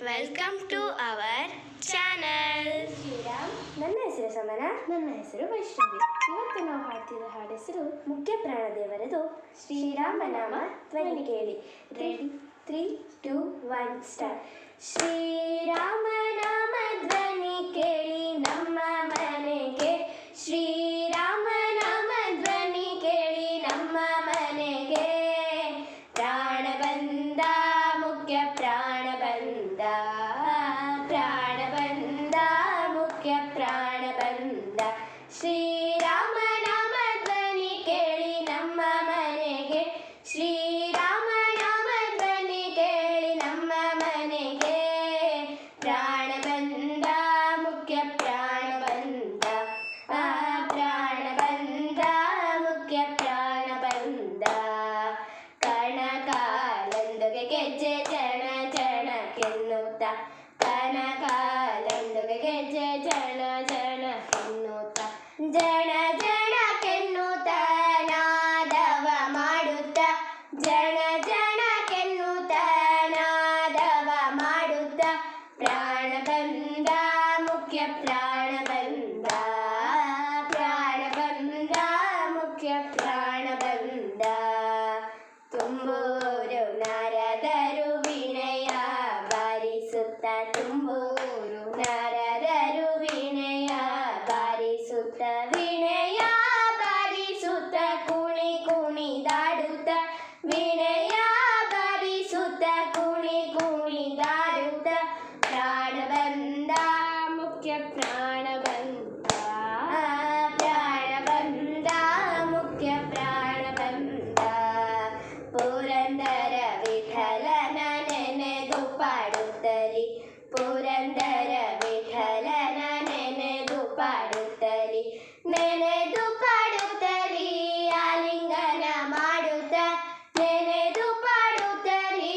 Welcome to our channel Shriram, ನನ್ನ ಹೆಸರು ಸಮನ, ನನ್ನ ಹೆಸರು ವೈಷ್ಣವಿ. ಇವತ್ತು ನಾವು ಹಾಡ್ತಿರೋ ಹಾಡು ಹೆಸರು ಮುಖ್ಯ ಪ್ರಾಣದೇವರದು ಶ್ರೀರಾಮನಾಮ ಧ್ವನಿ ಕೇಳಿ ready three two one start ಶ್ರೀರಾಮನಾಮ ಪ್ರಾಣ ಬಂದ ಮುಖ್ಯ ಪ್ರಾಣ ಬಂದ ಶ್ರೀರಾಮನಾಮ ಧ್ವನಿ ಕೇಳಿ ನಮ್ಮ ಮನೆಗೆ ಶ್ರೀರಾಮನಾಮ ಧ್ವನಿ ಕೇಳಿ ನಮ್ಮ ಮನೆಗೆ ಪ್ರಾಣ ಬಂದ ಮುಖ್ಯ ಪ್ರಾಣ ಬಂದ ಆ ಪ್ರಾಣ ಬಂದ ಮುಖ್ಯ ಪ್ರಾಣ ಬಂದ ಕಣಕಾಲಂದುಗೆ ಗೆಜ್ಜೆ ಜನ ಜನ ಕೆನ್ನುತ್ತ ಕನಕಾಲಂದುಗೆ ಗೆಜ್ಜೆ, ಜನ ಜನ ಕೆನ್ನುತ್ತ ಜನ ಜನ ಕೆನ್ನುತ್ತ ನಾದವ ಮಾಡುತ್ತ. ಜನ ಜನ ಕೆನ್ನುತ್ತ ನಾದವ ಮಾಡುತ್ತ. ಪ್ರಾಣ ಬಂದ ಮುಖ್ಯ ಪ್ರಾಣ തരുമ്പോരു നരതരു വിനയ പരിസുത്ത വിനയ പരിസുത്ത കുണി കുണിതാടുത്ത വിനയ പരിസുത്ത കുണി കുണിതാടുത്ത പ്രാണബന്ധ മുഖ്യ പ്രാണബന്ധ പ്രാണബന്ധ മുഖ്യ പ്രാണബന്ധ പുരന്തര ಪಾಡುತ್ತಲಿ ನೆನೆದು ಪಾಡುತ್ತಲಿ ಆಲಿಂಗನ ಮಾಡುತ್ತ ನೆನೆದು ಪಾಡುತ್ತಲಿ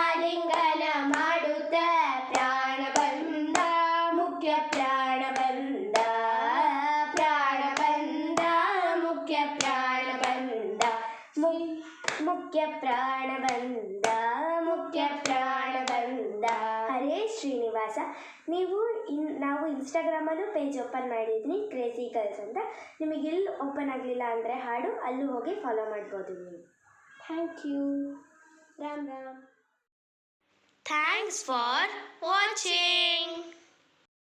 ಆಲಿಂಗನ ಮಾಡುತ್ತ ಪ್ರಾಣ ಬಂದ ಮುಖ್ಯ ಪ್ರಾಣ ಬಂದ ಪ್ರಾಣ ಬಂದ ಮುಖ್ಯ ಪ್ರಾಣ ಬಂದ ಮು- ಮುಖ್ಯ ಪ್ರಾಣ ಬಂದ ಮುಖ್ಯ ಪ್ರಾಣ ಬಂದ ಹರೇ ಶ್ರೀನಿವಾಸ ನೀವು ಇನ್ ನಾವು ಇನ್ಸ್ಟಾಗ್ರಾಮಲ್ಲೂ ಪೇಜ್ ಓಪನ್ ಮಾಡಿದ್ದೀನಿ ಕ್ರೇಜಿ ಗರ್ಲ್ಸ್ ಅಂತ. ನಿಮಗೆ ಇಲ್ಲಿ ಓಪನ್ ಆಗಲಿಲ್ಲ ಅಂದರೆ ಹಾಡು ಅಲ್ಲೂ ಹೋಗಿ ಫಾಲೋ ಮಾಡ್ಬೋದು ನೀವು. Thank you Ram Ram. Thanks for watching